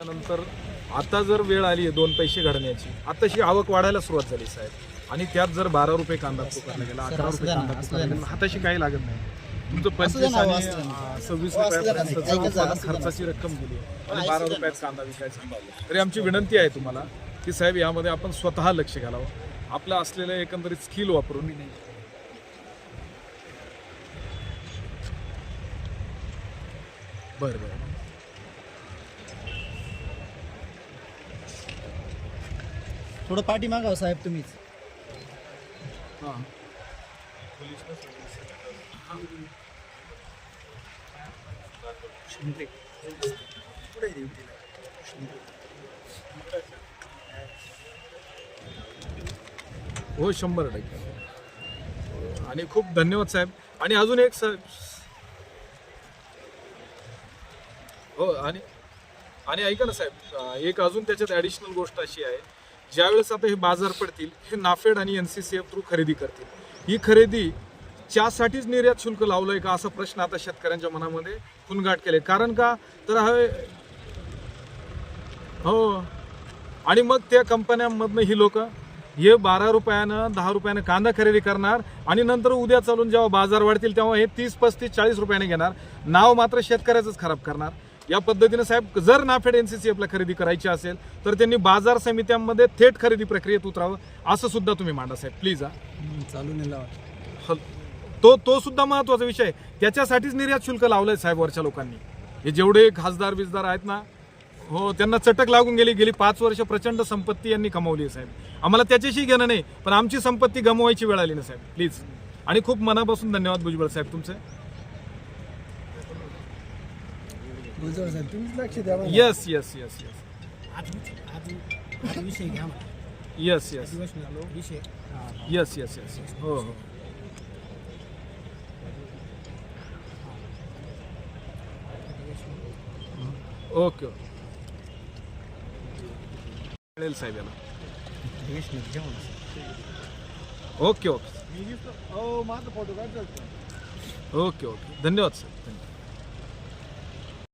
नंतर आता जर वेळ आली आहे दोन पैसे घडण्याची आताशी आवक वाढायला सुरुवात झाली साहेब आणि त्यात जर बारा रुपये कांदा पुकारला गेला अकरा रुपये कांदा पुकारला गेला. हाताशी काही लागत नाही तुमचं पंचवीस आणि सव्वीस रुपयापर्यंत उत्पादन. खर्चाची रक्कम गेली. आणि बारा. रुपयात कांदा विकायचा तरी आमची विनंती आहे तुम्हाला की साहेब यामध्ये आपण स्वतः लक्ष घालावं आपलं असलेलं एकंदरीत स्किल वापरून बरं बरं थोडं पाठी मागावं साहेब तुम्हीच. हां. हो शंभर टक्के. आणि खूप धन्यवाद साहेब. आणि अजून एक साहेब हो आणि आणि ऐका ना साहेब एक अजून त्याच्यात ॲडिशनल गोष्ट अशी आहे. ज्यावेळेस आता हे बाजार पडतील हे नाफेड आणि N C C F through खरेदी करतील. ही खरेदी च्यासाठीच निर्यात शुल्क लावलं आहे का असा प्रश्न आता शेतकऱ्यांच्या मनामध्ये खुनगाट केले कारण का? तर हवे हो. आणि मग त्या कंपन्यांमधनं ही लोक हे बारा रुपयानं दहा रुपयानं कांदा खरेदी करणार आणि नंतर उद्या चालून जेव्हा बाजार वाढतील तेव्हा हे तीस पस्तीस चाळीस रुपयाने घेणार. नाव मात्र शेतकऱ्याचंच खराब करणार. या पद्धतीने साहेब जर नाफेड एन सी सी एफला खरेदी करायची असेल तर त्यांनी बाजार समित्यांमध्ये थेट खरेदी प्रक्रियेत उतरावं असं सुद्धा तुम्ही मांडा साहेब प्लीज हा. चालू नाही लावा हल- तो तो सुद्धा महत्त्वाचा विषय आहे. त्याच्यासाठीच निर्यात शुल्क लावलंय साहेब वरच्या लोकांनी. हे जेवढे खासदार बिजदार आहेत ना हो त्यांना चटक लागून गेली गेली पाच वर्ष प्रचंड संपत्ती यांनी कमावली आहे साहेब. आम्हाला त्याच्याशी घेणं नाही पण आमची संपत्ती गमवायची वेळ आली ना साहेब प्लीज आणि खूप मनापासून धन्यवाद भुजबळ साहेब तुमचे. साहेब तुम्हीच लक्ष द्या येस येस येस येस विषय घ्या येस येस विषय येस येस येस हो हो ओके ओके मिळेल साहेब याला ओके ओके माझा फोटो काढतो ओके ओके धन्यवाद सर धन्यवाद